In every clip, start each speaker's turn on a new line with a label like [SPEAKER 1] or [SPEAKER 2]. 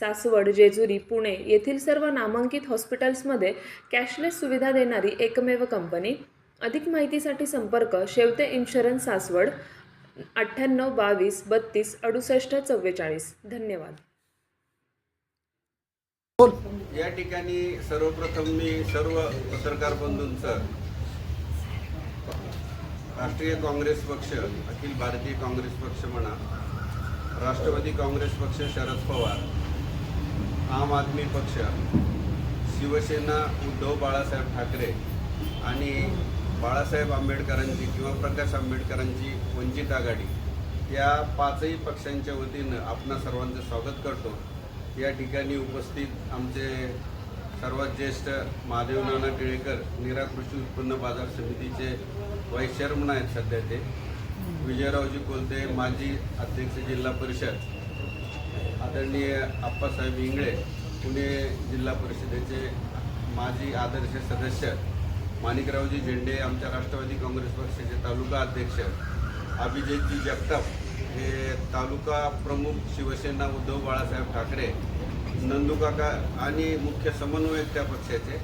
[SPEAKER 1] सासवड जेजुरी पुणे येथील सर्व नामांकित हॉस्पिटल्समध्ये कॅशलेस सुविधा देणारी एकमेव कंपनी. अधिक माहितीसाठी संपर्क शेवते इन्शुरन्स सासवड अठ्ठ्याण्णव बावीस बत्तीस अडुसष्ट चव्वेचाळीस. धन्यवाद.
[SPEAKER 2] या ठिकाणी सर्वप्रथम मी सर्व पत्रकार बंधूंचं राष्ट्रीय काँग्रेस पक्ष अखिल भारतीय काँग्रेस पक्ष म्हणा राष्ट्रवादी काँग्रेस पक्ष शरद पवार आम आदमी पक्ष शिवसेना उद्धव बाळासाहेब ठाकरे आणि बाळासाहेब आंबेडकरांची किंवा प्रकाश आंबेडकरांची वंचित आघाडी या पाचही पक्षांच्या वतीनं आपणा सर्वांचं स्वागत करतो. या ठिकाणी उपस्थित आमचे सर्वात ज्येष्ठ महादेव नाना टिळेकर निरा कृषी उत्पन्न बाजार समितीचे व्हाईस चेअरमन आहेत सध्या ते विजयरावजी कोलते माजी अध्यक्ष जिल्हा परिषद आदरणीय आप्पासाहेब इंगळे पुणे जिल्हा परिषदेचे माजी आदर्श सदस्य माणिकरावजी झेंडे आमच्या राष्ट्रवादी काँग्रेस पक्षाचे तालुका अध्यक्ष अभिजितजी जगताप हे तालुका प्रमुख शिवसेना उद्धव बाळासाहेब ठाकरे नंदूकाका आणि मुख्य समन्वयक त्या पक्षाचे.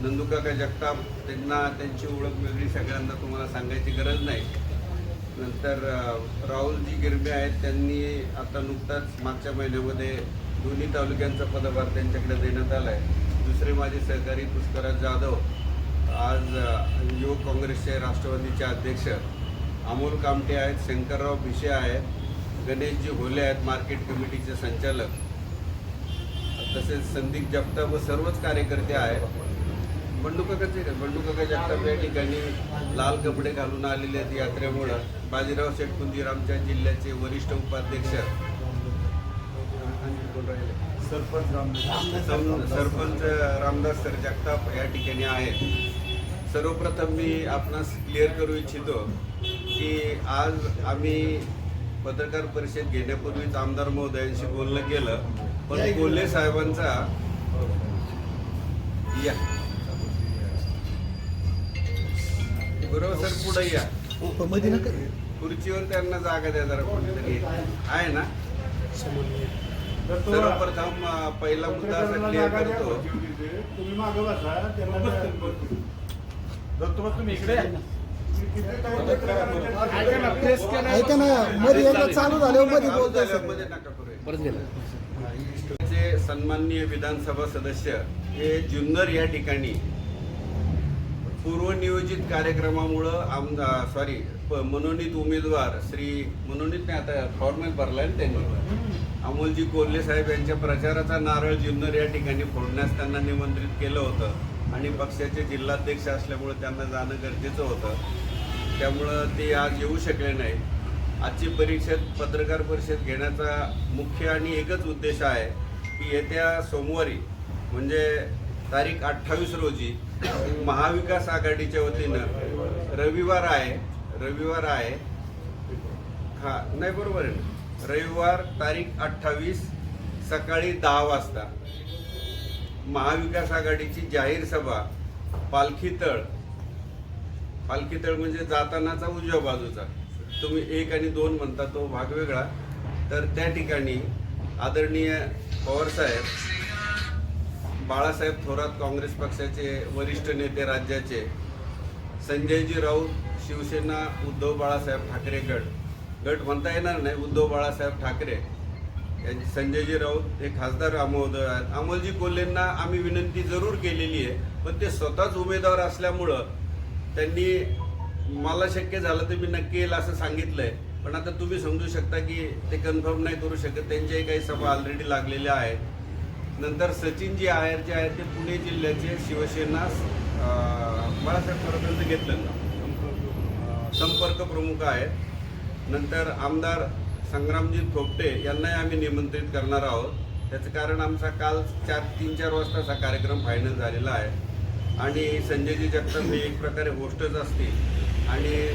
[SPEAKER 2] नंदूकाका जगताप त्यांना त्यांची ओळख वेगळी सगळ्यांना तुम्हाला सांगायची गरज नाही. नंतर राहुलजी गिरबे आहेत त्यांनी आता नुकताच मागच्या महिन्यामध्ये दोन्ही तालुक्यांचा पदभार त्यांच्याकडे देण्यात आला आहे दुसरे माझे सहकारी पुष्कराज जाधव आज युवक काँग्रेसचे राष्ट्रवादीचे अध्यक्ष अमोल कामटे आहेत शंकरराव भिशे आहेत गणेशजी होले आहेत मार्केट कमिटीचे संचालक तसेच संदीप जगताप व सर्वच कार्यकर्ते आहेत. बंडू काकाचे का? बंडू काका जगताप या ठिकाणी लाल कपडे घालून आलेले आहेत यात्रेमुळं. बाजीराव शेठ कुंजीरामच्या जिल्ह्याचे वरिष्ठ उपाध्यक्ष. आणखी कोण राहिले? सं- सरपंच रामदास सर जगताप या ठिकाणी आहेत. सर्वप्रथम मी आपणास क्लिअर करू इच्छितो की आज आम्ही पत्रकार परिषद घेण्यापूर्वीच आमदार महोदयांशी बोलणं केलं. पण कोल्हे साहेबांचा या. बरोबर सर पुढे या.
[SPEAKER 3] मध्ये नका.
[SPEAKER 2] खुर्चीवर त्यांना जागा द्या जरा कुठेतरी आहे ना? सर्वप्रथम पहिला मुद्दा असा क्लिअर करतो.
[SPEAKER 4] तुम्ही मागं बसा त्यांना तुम्ही इकडे.
[SPEAKER 3] ऐका ना मध्ये एकदा चालू झाल्यावर मध्ये
[SPEAKER 2] चालू
[SPEAKER 3] बोलतोय
[SPEAKER 2] झाल्यावर
[SPEAKER 3] सर.
[SPEAKER 2] मध्ये नका करूया. चे सन्माननीय विधानसभा सदस्य हे जुन्नर या ठिकाणी पूर्वनियोजित कार्यक्रमामुळं आमदार सॉरी मनोनीत उमेदवार श्री मनोनीत नाही आता फॉर्मल भरलाय ना त्यांनी. अमोलजी कोल्हे साहेब यांच्या प्रचाराचा नारळ जुन्नर या ठिकाणी फोडण्यास त्यांना निमंत्रित केलं होतं. आणि पक्षाचे जिल्हाध्यक्ष असल्यामुळे त्यांना जाणं गरजेचं होतं. त्यामुळं ते आज येऊ शकले नाही. आजची परिषद पत्रकार परिषद घेण्याचा मुख्य आणि एकच उद्देश आहे की येत्या सोमवारी म्हणजे तारीख अठ्ठावीस रोजी महाविकास आघाडीच्या वतीनं रविवार आहे रविवार आहे. हा नाही बरोबर आहे. ना रविवार तारीख अठ्ठावीस सकाळी दहा वाजता. महाविकास आघाडीची जाहीर सभा पालखीतळ पालखीतळ म्हणजे जातानाचा उजव्या बाजूचा. तुम्ही एक आणि दोन म्हणता तो भाग वेगळा. तर त्या ठिकाणी आदरणीय पवारसाहेब बाळासाहेब थोरात काँग्रेस पक्षाचे वरिष्ठ नेते राज्याचे संजयजी राऊत शिवसेना उद्धव बाळासाहेब ठाकरे गट. गट म्हणता येणार नाही उद्धव बाळासाहेब ठाकरे. यांचे संजयजी राऊत हे खासदार अमोदय आहेत अमोलजी कोल्हेंना आम्ही विनंती जरूर केलेली आहे पण ते स्वतःच उमेदवार असल्यामुळं त्यांनी मला शक्य झालं तर मी नक्की येईल असं सांगितलं आहे पण आता तुम्ही समजू शकता की ते कन्फर्म नाही करू शकत. त्यांच्याही काही सभा ऑलरेडी लागलेल्या आहेत. नंतर सचिनजी आयर जे आहेत ते पुणे जिल्ह्याचे शिवसेना अं, बाळासाहेब घेतलं. ना संपर्क प्रमुख आहेत. नंतर आमदार संग्रामजी थोपटे यांनाही आम्ही निमंत्रित करणार आहोत. त्याचं कारण आमचा काल चार तीन चार वाजताचा कार्यक्रम फायनल झालेला आहे. आणि संजयजी जगताप हे एक प्रकारे होस्टच असतील. आणि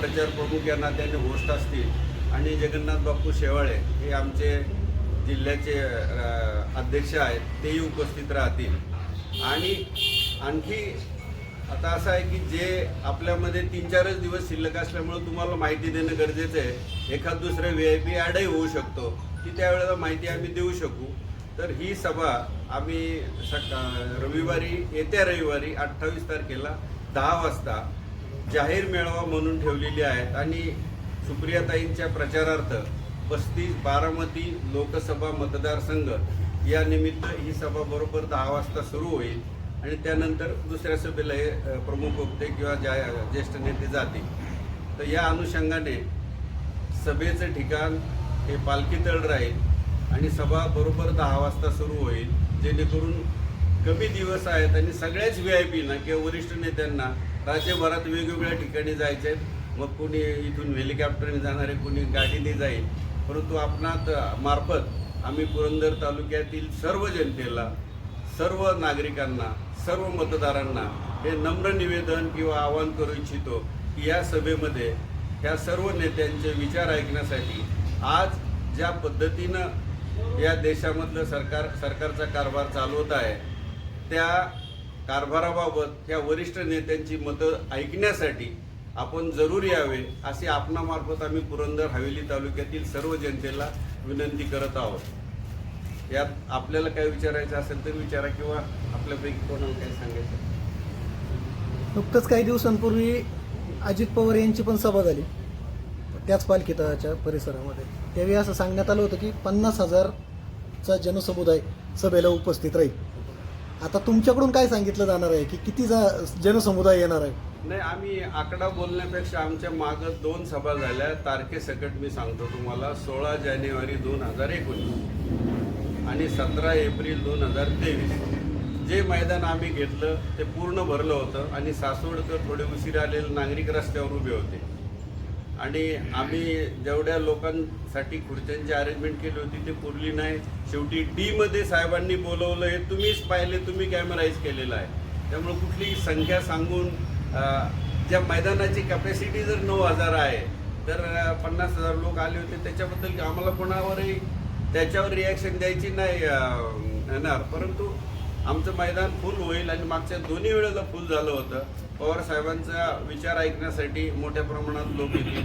[SPEAKER 2] प्रचार प्रमुख या नात्याने होस्ट असतील. आणि जगन्नाथ बापू शेवाळे हे आमचे जिल्ह्याचे अध्यक्ष आहेत तेही उपस्थित राहतील. आणि आणखी आता असं आहे की जे आपल्यामध्ये तीन चारच दिवस शिल्लक असल्यामुळे तुम्हाला माहिती देणं गरजेचं आहे. एखाद दुसरं व्ही आय पी ॲडही होऊ शकतो. की त्यावेळेला माहिती आम्ही देऊ शकू. तर ही सभा आम्ही सका रविवारी येत्या रविवारी अठ्ठावीस तारखेला दहा वाजता जाहीर मेळावा म्हणून ठेवलेली आहेत. आणि सुप्रियाताईंच्या प्रचारार्थ पस्तीस बारामती लोकसभा मतदारसंघ या निमित्त ही सभा बरोबर दहा वाजता सुरू होईल. आणि त्यानंतर दुसऱ्या सभेला हे प्रमुख वक्ते किंवा ज्या ज्येष्ठ नेते जातील. तर या अनुषंगाने सभेचं ठिकाण हे पालखी तळ राहील आणि सभा बरोबर दहा वाजता सुरू होईल. जेणेकरून कमी दिवस आहेत आणि सगळ्याच व्ही आय पीना किंवा वरिष्ठ नेत्यांना राज्यभरात वेगवेगळ्या ठिकाणी जायचे आहेत मग कोणी इथून हेलिकॉप्टरने जाणार आहे कोणी गाडीने जाईल. परंतु आपणात मार्फत आम्ही पुरंदर तालुक्यातील सर्व जनतेला सर्व नागरिकांना सर्व मतदारांना हे नम्र निवेदन किंवा आवाहन करू इच्छितो की या सभेमध्ये ह्या सर्व नेत्यांचे विचार ऐकण्यासाठी आज ज्या पद्धतीनं या देशामधलं सरकार सरकारचा कारभार चालवत आहे त्या कारभाराबाबत ह्या वरिष्ठ नेत्यांची मतं ऐकण्यासाठी आपण जरूर यावे अशी आपणामार्फत आम्ही पुरंदर हवेली तालुक्यातील सर्व जनतेला विनंती करत आहोत. यात आपल्याला काय विचारायचं असेल तर विचारा किंवा आपल्यापैकी कोणाला काय सांगायचं
[SPEAKER 3] नुकतंच काही दिवसांपूर्वी अजित पवार यांची पण सभा झाली. त्याच पालखीताच्या परिसरामध्ये. त्यावेळी असं सांगण्यात आलं होतं की पन्नास हजारचा जनसमुदाय सभेला उपस्थित राहील. आता तुमच्याकडून काय सांगितलं जाणार आहे की किती जा जनसमुदाय येणार आहे?
[SPEAKER 2] नाही आम्ही आकडा बोलण्यापेक्षा आमच्या मागं दोन सभा झाल्या. तारखेसकट मी सांगतो तुम्हाला. सोळा जानेवारी दोन हजार एकोणीस आणि सतरा एप्रिल दोन हजार तेवीस. जे मैदान आम्ही घेतलं ते पूर्ण भरलं होतं आणि सासवडकर थोडे उशीर आलेले नागरिक रस्त्यावर उभे होते. आणि आम्ही जेवढ्या लोकांसाठी खुर्च्यांची अरेंजमेंट केली होती ते पुरली नाही. शेवटी डीमध्ये साहेबांनी बोलवलं हे तुम्हीच पाहिले तुम्ही कॅमेराईज केलेलं आहे. त्यामुळे कुठली संख्या सांगून ज्या मैदानाची कॅपॅसिटी जर नऊ हजार आहे तर पन्नास हजार लोक आले होते त्याच्याबद्दल आम्हाला कोणावरही त्याच्यावर रिॲक्शन द्यायची नाही येणार. परंतु आमचं मैदान फुल होईल आणि मागच्या दोन्ही वेळेला फुल झालं होतं. पवार साहेबांचा विचार ऐकण्यासाठी मोठ्या प्रमाणात लोक येतील.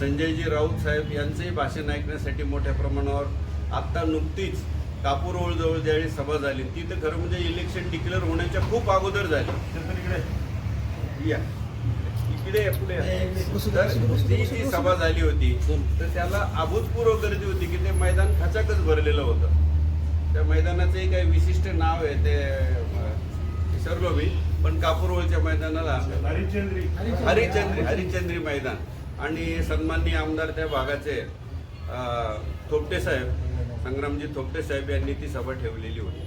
[SPEAKER 2] संजयजी राऊत साहेब यांचंही भाषण ऐकण्यासाठी मोठ्या प्रमाणावर. आत्ता नुकतीच कापूर ओळजवळ ज्यावेळी सभा झाली ती तर खरं म्हणजे इलेक्शन डिक्लेअर होण्याच्या खूप अगोदर झाली.
[SPEAKER 4] चेतन
[SPEAKER 2] या. इकडे पुढे. तर सभा झाली होती. तर त्याला अभूतपूर्व गर्दी होती की ते मैदान खचाकच भरलेलं होतं. त्या मैदानाचंही काही विशिष्ट नाव आहे ते विसरलो मी पण कापूरवळच्या मैदानाला.
[SPEAKER 4] हरिचंद्री
[SPEAKER 2] हरिचंद्री हरिचंद्री मैदान. आणि सन्माननीय आमदार त्या भागाचे थोपटे साहेब संग्रामजी थोपटे साहेब यांनी ती सभा ठेवलेली होती.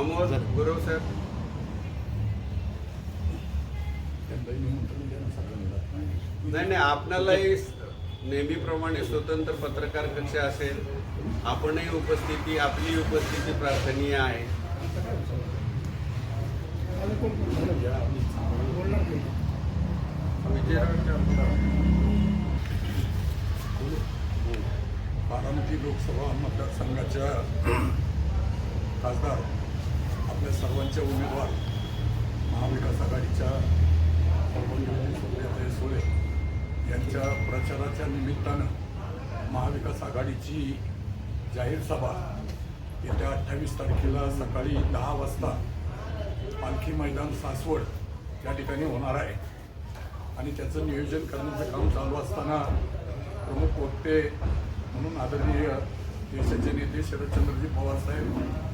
[SPEAKER 2] अमोल गुरव साहेब नाही नाही आपणालाही नेहमीप्रमाणे स्वतंत्र पत्रकार कक्ष असेल. आपणही उपस्थिती आपली उपस्थिती प्रार्थनीय आहे.
[SPEAKER 5] बारामती लोकसभा मतदारसंघाच्या खासदार आपल्या सर्वांच्या उमेदवार महाविकास आघाडीच्या सर्वोन्नती सुप्रियाताई सुळे यांच्या प्रचाराच्या निमित्तानं महाविकास आघाडीची जाहीर सभा येत्या अठ्ठावीस तारखेला सकाळी दहा वाजता पालखी मैदान सासवड या ठिकाणी होणार आहे. आणि त्याचं नियोजन करण्याचं काम चालू असताना प्रमुख वक्ते म्हणून आदरणीय देशाचे नेते शरदचंद्रजी पवार साहेब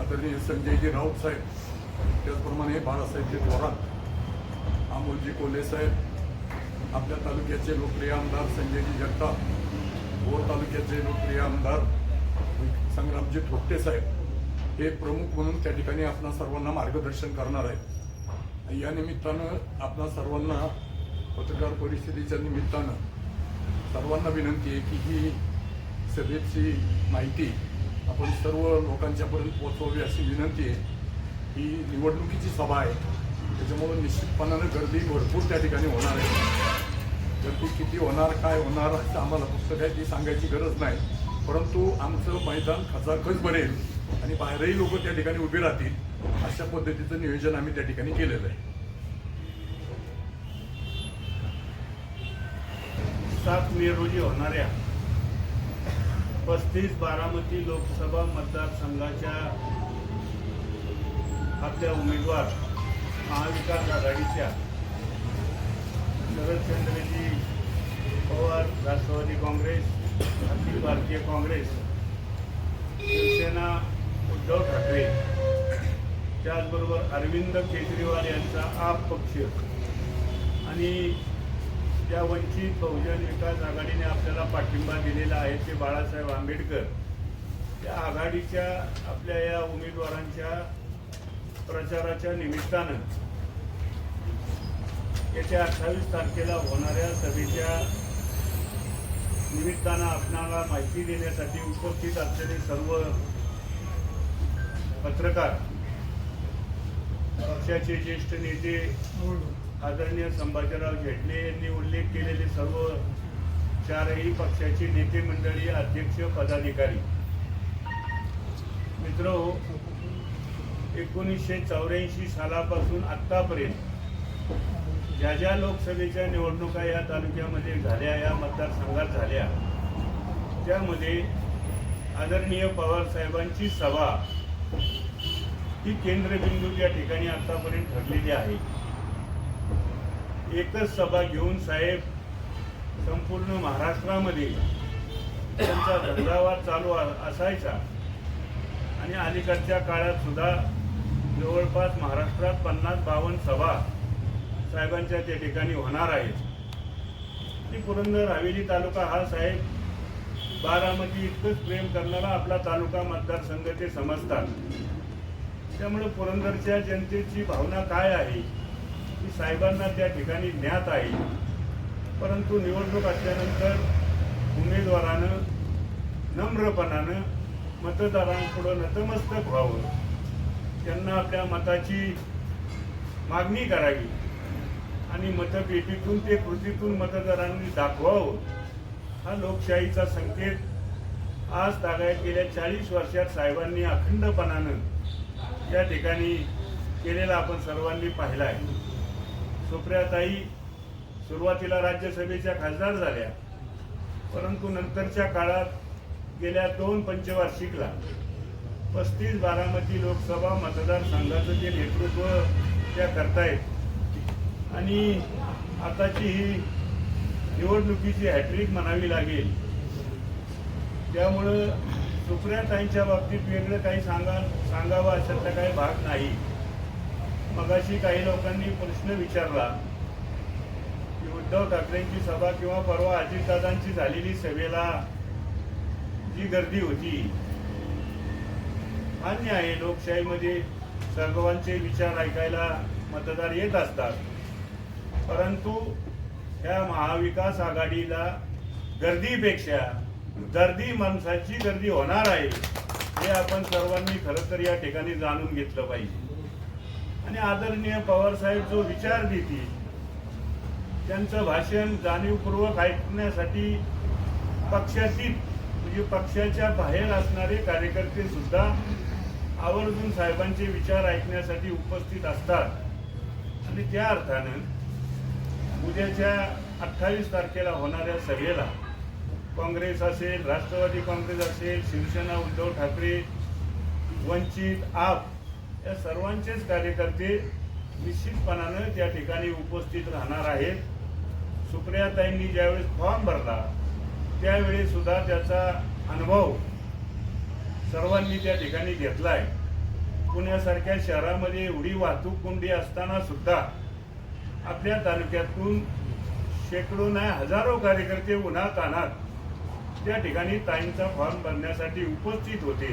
[SPEAKER 5] आदरणीय संजयजी राऊत साहेब त्याचप्रमाणे बाळासाहेबजी थोरात अमोलजी कोल्हे साहेब आपल्या तालुक्याचे लोकप्रिय आमदार संजयजी जगताप भोर तालुक्याचे लोकप्रिय आमदार संग्रामजी थोपटे साहेब हे प्रमुख म्हणून त्या ठिकाणी आपणा सर्वांना मार्गदर्शन करणार आहे या निमित्तानं आपणा सर्वांना पत्रकार परिषदेच्या निमित्तानं सर्वांना विनंती आहे की ही सभेची माहिती आपण सर्व लोकांच्यापर्यंत पोहोचवावी अशी विनंती आहे. ही निवडणुकीची सभा आहे. त्याच्यामुळं निश्चितपणानं गर्दी भरपूर त्या ठिकाणी होणार आहे. गर्दी किती होणार काय होणार असं आम्हाला फक्त काही ती सांगायची गरज नाही. परंतु आमचं मैदान खचाखच बनेल आणि बाहेरही लोक त्या ठिकाणी उभे राहतील अशा पद्धतीचं नियोजन आम्ही त्या ठिकाणी केलेलं आहे.
[SPEAKER 4] सात मे रोजी होणाऱ्या पस्तीस बारामती लोकसभा मतदारसंघाच्या आपल्या उमेदवार महाविकास आघाडीच्या शरदचंद्रजी पवार राष्ट्रवादी काँग्रेस अखिल भारतीय काँग्रेस शिवसेना उद्धव ठाकरे त्याचबरोबर अरविंद केजरीवाल यांचा आप पक्ष आणि ज्या वंचित बहुजन विकास आघाडीने आपल्याला पाठिंबा दिलेला आहे ते बाळासाहेब आंबेडकर. त्या आघाडीच्या आपल्या या उमेदवारांच्या प्रचाराच्या निमित्तानं येत्या अठ्ठावीस तारखेला होणाऱ्या सभेच्या निमित्तानं आपणाला माहिती देण्यासाठी उपस्थित असलेले सर्व पत्रकार पक्षाचे ज्येष्ठ नेते आदरणीय संभाजीराव झेटले यांनी उल्लेख केलेले सर्व चारही पक्षाचे नेते मंडळी अध्यक्ष पदाधिकारी. मित्र एकोणीसशे चौऱ्याऐंशी सालापासून आत्तापर्यंत ज्या ज्या लोकसभेच्या निवडणुका या तालुक्यामध्ये झाल्या या मतदारसंघात झाल्या त्यामध्ये आदरणीय पवार साहेबांची सभा ही केंद्रबिंदू त्या ठिकाणी आत्तापर्यंत ठरलेली आहे. एकच सभा घेऊन साहेब संपूर्ण महाराष्ट्रामध्ये त्यांचा धंदावाद चालू असायचा. आणि अलीकडच्या काळात सुद्धा जवळपास महाराष्ट्रात पन्नास बावन्न सभा साहेबांच्या त्या ठिकाणी होणार आहेत. ती पुरंदर हवेली तालुका हा साहेब बारामती इतकंच प्रेम करणारा आपला तालुका मतदारसंघ ते समजतात. त्यामुळे पुरंदरच्या जनतेची भावना काय आहे? की साहेबांना त्या ठिकाणी ज्ञात आहे. परंतु निवडणूक असल्यानंतर उमेदवारानं नम्रपणानं मतदारांपुढं नतमस्तक व्हावं. त्यांना आपल्या मताची मागणी करावी. आणि मतपेटीतून ते कृतीतून मतदारांनी दाखवावं हा लोकशाहीचा संकेत आज तागायत गेल्या चाळीस वर्षात साहेबांनी अखंडपणानं या ठिकाणी केलेला आपण सर्वांनी पाहिला आहे. सुप्रियाताई सुरुवातीला राज्यसभेच्या खासदार झाल्या. परंतु नंतरच्या काळात गेल्या दोन पंचवार्षिकला पस्तीस बारामती लोकसभा मतदारसंघाचं जे नेतृत्व त्या करतायत आणि आताची ही निवडणुकीची हॅट्रिक म्हणावी लागेल. त्यामुळं सुप्रियाताईंच्या बाबतीत वेगळं काही सांगा सांगावं अशातला काही भाग नाही. मगाशी काही लोकांनी प्रश्न विचारला की उद्धव ठाकरेंची सभा किंवा परवा अजितदादांची झालेली सभेला जी गर्दी होती मान्य आहे लोकशाहीमध्ये सर्वांचे विचार ऐकायला मतदार येत असतात. परंतु ह्या महाविकास आघाडीला गर्दीपेक्षा दर्दी माणसाची गर्दी होणार आहे हे आपण सर्वांनी खरं तर या ठिकाणी जाणून घेतलं पाहिजे. आणि आदरणीय पवारसाहेब जो विचार देतील त्यांचं भाषण जाणीवपूर्वक ऐकण्यासाठी पक्षातील म्हणजे पक्षाच्या बाहेर असणारे कार्यकर्ते सुद्धा आवर्जून साहेबांचे विचार ऐकण्यासाठी उपस्थित असतात. आणि त्या अर्थानं उद्याच्या अठ्ठावीस तारखेला होणाऱ्या सभेला काँग्रेस असेल राष्ट्रवादी काँग्रेस असेल शिवसेना उद्धव ठाकरे वंचित आप या सर्वांचेच कार्यकर्ते निश्चितपणानं त्या ठिकाणी उपस्थित राहणार आहेत. सुप्रियाताईंनी ज्यावेळेस फॉर्म भरला त्यावेळी सुद्धा त्याचा अनुभव सर्वांनी त्या ठिकाणी घेतला आहे पुण्यासारख्या शहरामध्ये एवढी वाहतूक कोंडी असताना सुद्धा आपल्या तालुक्यातून शेकडो नाही हजारो कार्यकर्ते उन्हा तानात त्या ठिकाणी ताईंचा फॉर्म भरण्यासाठी उपस्थित होते.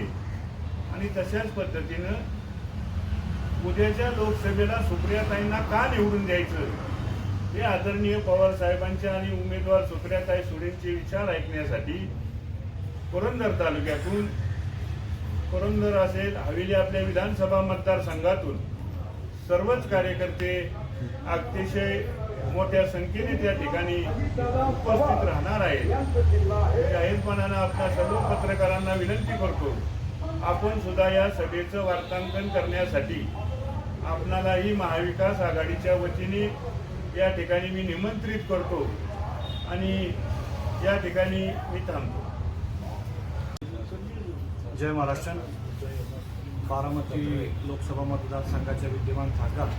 [SPEAKER 4] आणि तशाच पद्धतीनं उद्याच्या लोकसभेला सुप्रियाताईंना का निवडून द्यायचं? हे आदरणीय पवार साहेबांचे आणि उमेदवार सुप्रियाताई सुरेंचे विचार ऐकण्यासाठी पुरंदर तालुक्यातून पुरंदर असेल हवेली आपल्या विधानसभा मतदारसंघातून सर्वच कार्यकर्ते अतिशय मोठ्या संख्येने त्या ठिकाणी उपस्थित राहणार आहेत. जाहीरपणानं आपल्या सर्व पत्रकारांना विनंती करतो आपण सुद्धा या सभेचं वार्तांकन करण्यासाठी आपणालाही महाविकास आघाडीच्या वतीने या ठिकाणी मी निमंत्रित करतो आणि या ठिकाणी मी थांबतो.
[SPEAKER 6] जय महाराष्ट्र. बारामती लोकसभा मतदारसंघाच्या विद्यमान खासदार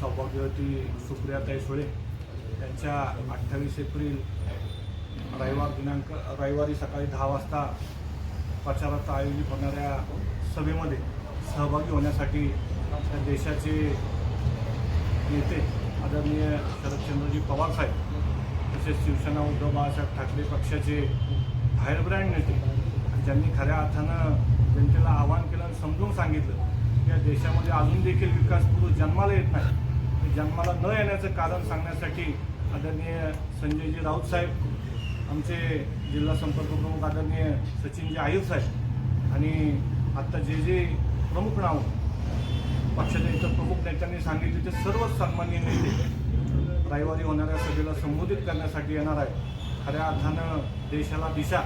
[SPEAKER 6] सौभाग्यवती सुप्रियाताई सुळे यांच्या अठ्ठावीस एप्रिल रविवार दिनांक रविवारी सकाळी दहा वाजता प्रचारात आयोजित होणाऱ्या सभेमध्ये सहभागी होण्यासाठी त्या देशाचे नेते आदरणीय शरदचंद्रजी पवार साहेब तसेच शिवसेना उद्धव बाळासाहेब ठाकरे पक्षाचे बाहेर ब्रँड नेते ज्यांनी खऱ्या अर्थानं जनतेला आवाहन केलं आणि समजून सांगितलं की या देशामध्ये अजून देखील विकास पुरुष जन्माला येत नाही. जन्माला न येण्याचं कारण सांगण्यासाठी आदरणीय संजयजी राऊत साहेब आमचे जिल्हा संपर्क प्रमुख आदरणीय सचिनजी आयुष साहेब आणि आत्ता जे जे प्रमुख नाव पक्षाच्या इतर प्रमुख नेत्यांनी सांगितले ते सर्व सन्मान्य नेते रविवारी होणाऱ्या सभेला संबोधित करण्यासाठी येणार आहे खऱ्या अर्थानं देशाला दिशा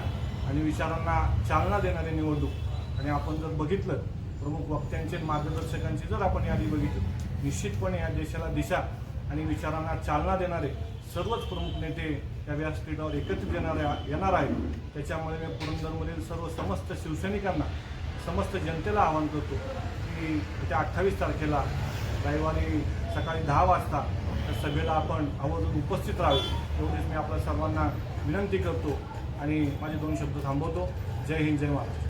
[SPEAKER 6] आणि विचारांना चालना देणारी निवडणूक. आणि आपण जर बघितलं प्रमुख वक्त्यांचे मार्गदर्शकांची जर आपण यादी बघितली निश्चितपणे या देशाला दिशा आणि विचारांना चालना देणारे सर्वच प्रमुख नेते या व्यासपीठावर एकत्रित येणारे येणार आहेत. त्याच्यामुळे मी पुरंदरमधील सर्व समस्त शिवसैनिकांना समस्त जनतेला आवाहन करतो की येत्या अठ्ठावीस तारखेला रविवारी सकाळी दहा वाजता त्या सभेला आपण आवर्जून उपस्थित राहावे एवढीच मी आपल्या सर्वांना विनंती करतो आणि माझे दोन शब्द थांबवतो. जय हिंद जय महाराष्ट्र.